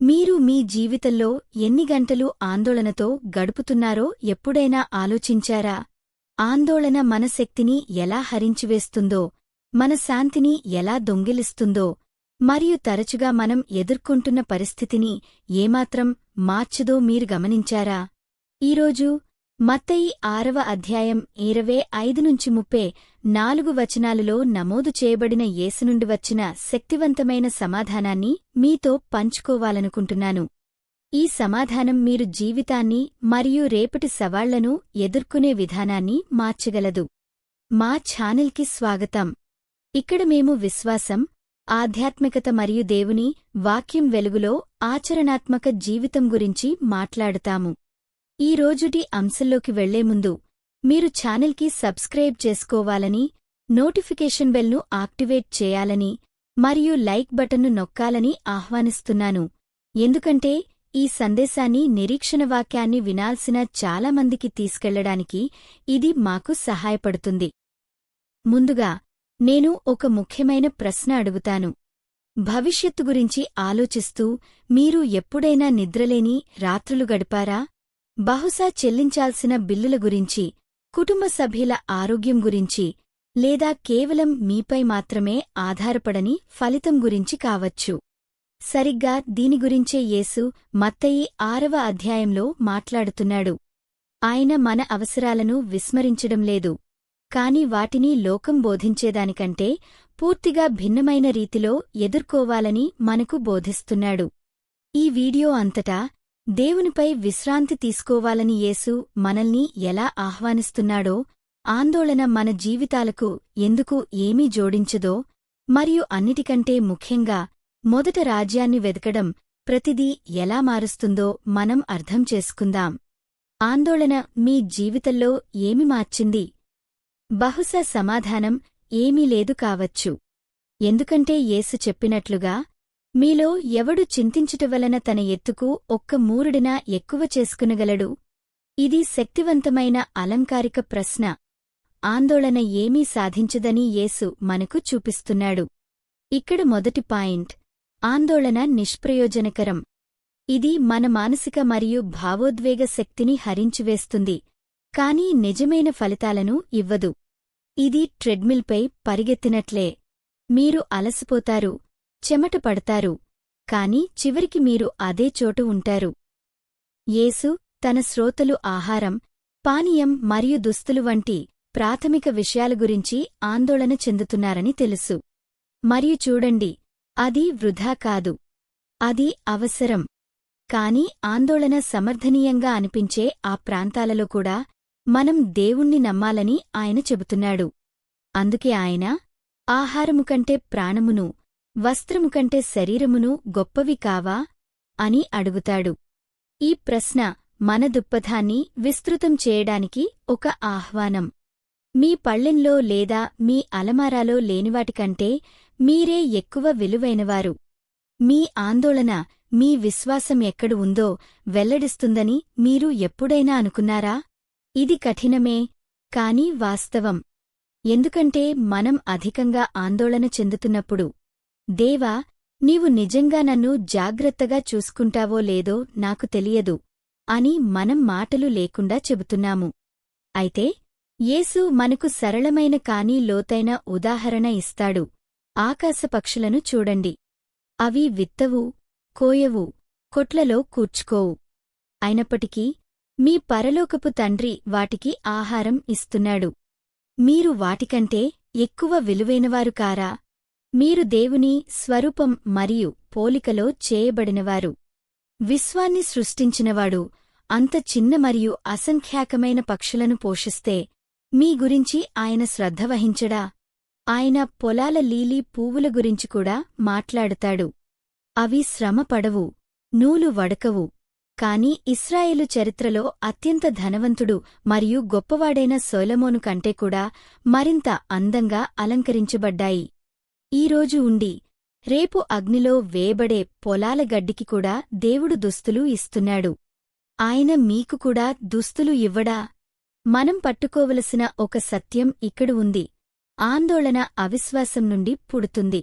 మీరు మీ జీవితంలో ఎన్ని గంటలు ఆందోళనతో గడుపుతున్నారో ఎప్పుడైనా ఆలోచించారా? ఆందోళన మన శక్తిని ఎలా హరించివేస్తుందో మన శాంతిని ఎలా దొంగిలిస్తుందో మరియు తరచుగా మనం ఎదుర్కొంటున్న పరిస్థితిని ఏమాత్రం మార్చదో మీరు గమనించారా? ఈరోజు మత్తయి ఆరవ అధ్యాయం ఇరవై ఐదు నుంచి ముప్పే నాలుగు వచనాలలో నమోదు చేయబడిన యేసు నుండి వచ్చిన శక్తివంతమైన సమాధానాన్ని మీతో పంచుకోవాలనుకుంటున్నాను. ఈ సమాధానం మీరు జీవితాన్ని మరియు రేపటి సవాళ్ళను ఎదుర్కొనే విధానాన్ని మార్చగలదు. మా ఛానల్కి స్వాగతం. ఇక్కడ మేము విశ్వాసం ఆధ్యాత్మికత మరియు దేవుని వాక్యం వెలుగులో ఆచరణాత్మక జీవితం గురించి మాట్లాడుతాము. ఈ రోజుటి అంశంలోకి వెళ్ళే ముందు మీరు ఛానల్కి సబ్స్క్రైబ్ చేసుకోవాలని నోటిఫికేషన్ బెల్ను యాక్టివేట్ చేయాలని మరియు లైక్ బటన్ను నొక్కాలని ఆహ్వానిస్తున్నాను. ఎందుకంటే ఈ సందేశాన్ని నిరీక్షణ వాక్యాన్ని వినాల్సిన చాలామందికి తీసుకెళ్ళడానికి ఇది మాకు సహాయపడుతుంది. ముందుగా నేను ఒక ముఖ్యమైన ప్రశ్న అడుగుతాను. భవిష్యత్తు గురించి ఆలోచిస్తూ మీరు ఎప్పుడైనా నిద్రలేని రాత్రులు గడిపారా? బహుశా చెల్లించాల్సిన బిల్లుల గురించి కుటుంబ సభ్యుల ఆరోగ్యం గురించి లేదా కేవలం మీపై మాత్రమే ఆధారపడని ఫలితం గురించి కావచ్చు. సరిగ్గా దీని గురించే యేసు మత్తయి ఆరవ అధ్యాయంలో మాట్లాడుతున్నాడు. ఆయన మన అవసరాలను విస్మరించడం లేదు. కాని వాటిని లోకం బోధించేదానికంటే పూర్తిగా భిన్నమైన రీతిలో ఎదుర్కోవాలని మనకు బోధిస్తున్నాడు. ఈ వీడియో అంతటా దేవునిపై విశ్రాంతి తీసుకోవాలని యేసు మనల్ని ఎలా ఆహ్వానిస్తున్నాడో ఆందోళన మన జీవితాలకు ఎందుకు ఏమీ జోడించదో మరియు అన్నిటికంటే ముఖ్యంగా మొదట రాజ్యాన్ని వెతకడం ప్రతిదీ ఎలా మారుస్తుందో మనం అర్థం చేసుకుందాం. ఆందోళన మీ జీవితంలో ఏమి మార్చింది? బహుశా సమాధానం ఏమీ లేదు కావచ్చు. ఎందుకంటే యేసు చెప్పినట్లుగా మీలో ఎవడు చింతించుట వలన తన ఎత్తుకు ఒక్క మూరుడినా ఎక్కువ చేసుకునగలడు? ఇది శక్తివంతమైన అలంకారిక ప్రశ్న. ఆందోళన ఏమీ సాధించదని యేసు మనకు చూపిస్తున్నాడు. ఇక్కడ మొదటి పాయింట్. ఆందోళన నిష్ప్రయోజనకరం. ఇది మన మానసిక మరియు భావోద్వేగ శక్తిని హరించివేస్తుంది కానీ నిజమైన ఫలితాలను ఇవ్వదు. ఇది ట్రెడ్మిల్పై పరిగెత్తినట్లే. మీరు అలసిపోతారు చెమట పడతారు. కాని చివరికి మీరు అదే చోటు ఉంటారు. యేసు తన శ్రోతలు ఆహారం పానీయం మరియు దుస్తులు వంటి ప్రాథమిక విషయాల గురించి ఆందోళన చెందుతున్నారని తెలుసు. మరియు చూడండి అది వృధా కాదు. అది అవసరం. కాని ఆందోళన సమర్థనీయంగా అనిపించే ఆ ప్రాంతాలలో కూడా మనం దేవుణ్ణి నమ్మాలని ఆయన చెబుతున్నాడు. అందుకే ఆయన ఆహారము కంటే ప్రాణమును వస్త్రము కంటే శరీరమును గొప్పవి కావా? అని అడుగుతాడు. ఈ ప్రశ్న మన దుప్పథాన్ని విస్తృతం చేయడానికి ఒక ఆహ్వానం. మీ పళ్ళెంలో లేదా మీ అలమారాలో లేనివాటికంటే మీరే ఎక్కువ విలువైనవారు. మీ ఆందోళన మీ విశ్వాసం ఎక్కడు ఉందో వెల్లడిస్తుందని మీరు ఎప్పుడైనా అనుకున్నారా? ఇది కఠినమే కాని వాస్తవం. ఎందుకంటే మనం అధికంగా ఆందోళన చెందుతున్నప్పుడు దేవా నీవు నిజంగా నన్ను జాగ్రత్తగా చూసుకుంటావో లేదో నాకు తెలియదు అని మనం మాటలు లేకుండా చెబుతున్నాము. అయితే యేసు మనకు సరళమైన కానీ లోతైన ఉదాహరణ ఇస్తాడు. ఆకాశపక్షులను చూడండి. అవి విత్తవు కోయవు కొట్లలో కూర్చుకోవు. అయినప్పటికీ మీ పరలోకపు తండ్రి వాటికి ఆహారం ఇస్తున్నాడు. మీరు వాటికంటే ఎక్కువ విలువైనవారు కారా? మీరు దేవుని స్వరూపం మరియు పోలికలో చేయబడినవారు. విశ్వాన్ని సృష్టించినవాడు అంత చిన్న మరియు అసంఖ్యాకమైన పక్షులను పోషిస్తే మీ గురించి ఆయన శ్రద్ధ వహించడా? ఆయన పొలాల లీలీ పువ్వుల గురించి కూడా మాట్లాడుతాడు. అవి శ్రమ పడవు నూలు వడకవు. కాని ఇస్రాయేలు చరిత్రలో అత్యంత ధనవంతుడు మరియు గొప్పవాడైన సోలమోను కంటే కూడా మరింత అందంగా అలంకరించబడ్డాయి. ఈరోజు ఉండి రేపు అగ్నిలో వేయబడే పొలాల గడ్డికి కూడా దేవుడు దుస్తులు ఇస్తున్నాడు. ఆయన మీకు కూడా దుస్తులు ఇవ్వడా? మనం పట్టుకోవలసిన ఒక సత్యం ఇక్కడ ఉంది. ఆందోళన అవిశ్వాసం నుండి పుడుతుంది.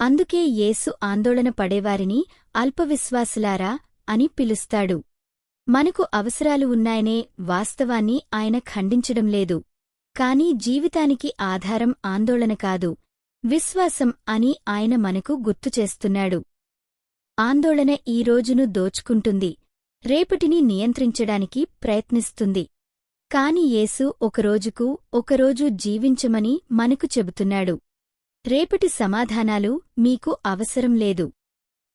అందుకే యేసు ఆందోళన పడేవారిని అల్పవిశ్వాసులారా అని పిలుస్తాడు. మనకు అవసరాలు ఉన్నాయనే వాస్తవాన్ని ఆయన ఖండించడం లేదు. కాని జీవితానికి ఆధారం ఆందోళన కాదు. విశ్వాసం అని ఆయన మనకు గుర్తుచేస్తున్నాడు ఆందోళన ఈ రోజును దోచుకుంటుంది. రేపటిని నియంత్రించడానికి ప్రయత్నిస్తుంది. కాని యేసు ఒకరోజుకు ఒకరోజు జీవించమని మనకు చెబుతున్నాడు. రేపటి సమాధానాలు మీకు అవసరం లేదు.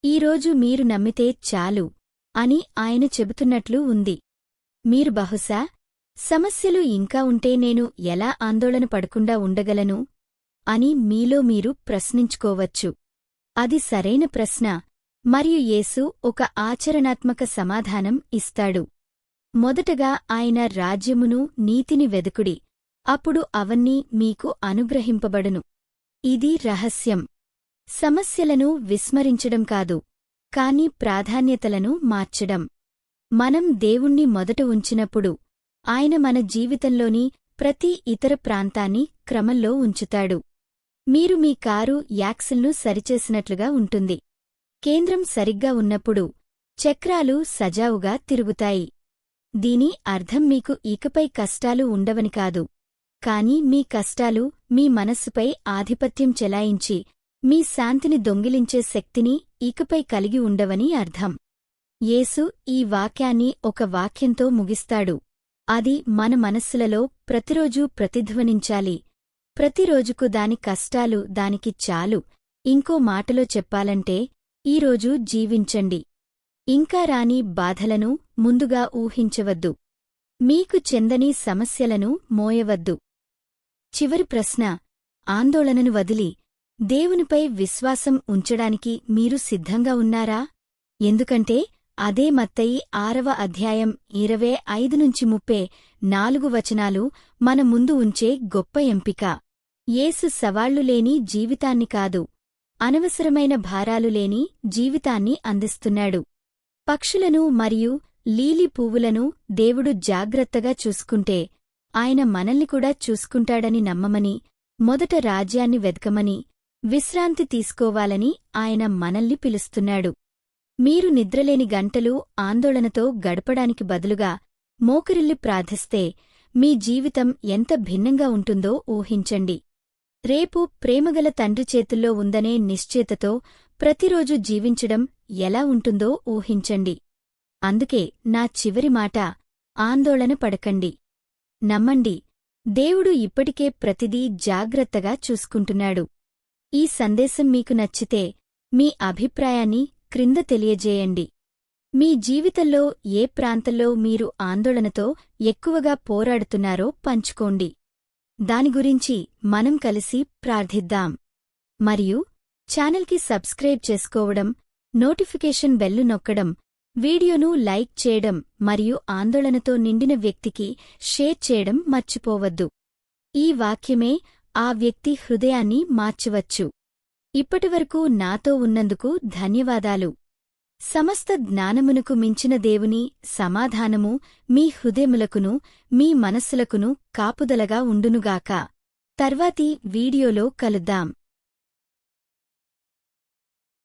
ఈరోజు మీరు నమ్మితే చాలు అని ఆయన చెబుతున్నట్లు ఉంది. మీరు బహుశా సమస్యలు ఇంకా ఉంటే నేను ఎలా ఆందోళన పడకుండా ఉండగలను? అని మీలో మీరు ప్రశ్నించుకోవచ్చు. అది సరైన ప్రశ్న. మరియు యేసు ఒక ఆచరణాత్మక సమాధానం ఇస్తాడు. మొదటగా ఆయన రాజ్యమును నీతిని వెదుకుడి. అప్పుడు అవన్నీ మీకు అనుగ్రహింపబడును. ఇది రహస్యం. సమస్యలను విస్మరించడం కాదు కాని ప్రాధాన్యతలను మార్చడం. మనం దేవుణ్ణి మొదట ఉంచినప్పుడు ఆయన మన జీవితంలోని ప్రతి ఇతర ప్రాంతాన్ని క్రమంలో ఉంచుతాడు. మీరు మీ కారు యాక్సిల్ను సరిచేసినట్లుగా ఉంటుంది. కేంద్రం సరిగ్గా ఉన్నప్పుడు చక్రాలు సజావుగా తిరుగుతాయి. దీని అర్థం మీకు ఇకపై కష్టాలు ఉండవని కాదు. కాని మీ కష్టాలు మీ మనస్సుపై ఆధిపత్యం చెలాయించి మీ శాంతిని దొంగిలించే శక్తిని ఇకపై కలిగి ఉండవని అర్థం. యేసు ఈ వాక్యాన్ని ఒక వాక్యంతో ముగిస్తాడు. అది మన మనస్సులలో ప్రతిరోజూ ప్రతిధ్వనించాలి. ప్రతిరోజుకు దాని కష్టాలు దానికి చాలు. ఇంకో మాటలో చెప్పాలంటే ఈరోజు జీవించండి. ఇంకా రాని బాధలను ముందుగా ఊహించవద్దు. మీకు చెందని సమస్యలను మోయవద్దు. చివరి ప్రశ్న ఆందోళనను వదిలి దేవునిపై విశ్వాసం ఉంచడానికి మీరు సిద్ధంగా ఉన్నారా? ఎందుకంటే అదే మత్తయి ఆరవ అధ్యాయం ఇరవై ఐదు నుంచి ముప్పే నాలుగు వచనాలు మన ముందు ఉంచే గొప్ప ఎంపిక. యేసు సవాళ్ళులేని జీవితాన్ని కాదు అనవసరమైన భారాలు లేని జీవితాన్ని అందిస్తున్నాడు. పక్షులను మరియు లీలి పువ్వులను దేవుడు జాగ్రత్తగా చూసుకుంటే ఆయన మనల్ని కూడా చూసుకుంటాడని నమ్మమని మొదట రాజ్యాన్ని వెదకమని విశ్రాంతి తీసుకోవాలని ఆయన మనల్ని పిలుస్తున్నాడు. మీరు నిద్రలేని గంటలు ఆందోళనతో గడపడానికి బదులుగా మోకరిల్లి ప్రార్థిస్తే మీ జీవితం ఎంత భిన్నంగా ఉంటుందో ఊహించండి. రేపు ప్రేమగల తండ్రి చేతుల్లో ఉందనే నిశ్చేతతో ప్రతిరోజు జీవించడం ఎలా ఉంటుందో ఊహించండి. అందుకే నా చివరి మాట ఆందోళన పడకండి. నమ్మండి దేవుడు ఇప్పటికే ప్రతిదీ జాగ్రత్తగా చూసుకుంటున్నాడు. ఈ సందేశం మీకు నచ్చితే మీ అభిప్రాయాన్ని క్రింద తెలియజేయండి. మీ జీవితంలో ఏ ప్రాంతంలో మీరు ఆందోళనతో ఎక్కువగా పోరాడుతున్నారో పంచుకోండి. దాని గురించి మనం కలిసి ప్రార్థిద్దాం. మరియు ఛానల్కి సబ్స్క్రైబ్ చేసుకోవడం నోటిఫికేషన్ బెల్లు నొక్కడం వీడియోను లైక్ చేయడం మరియు ఆందోళనతో నిండిన వ్యక్తికి షేర్ చేయడం మర్చిపోవద్దు. ఈ వాక్యమే ఆ వ్యక్తి హృదయాన్ని మార్చవచ్చు. ఇప్పటివరకు నాతో ఉన్నందుకు ధన్యవాదాలు. సమస్త జ్ఞానమునకు మించిన దేవుని సమాధానము మీ హృదయములకును మీ మనస్సులకును కాపుదలగా ఉండునుగాక. తర్వాతి వీడియోలో కలుద్దాం.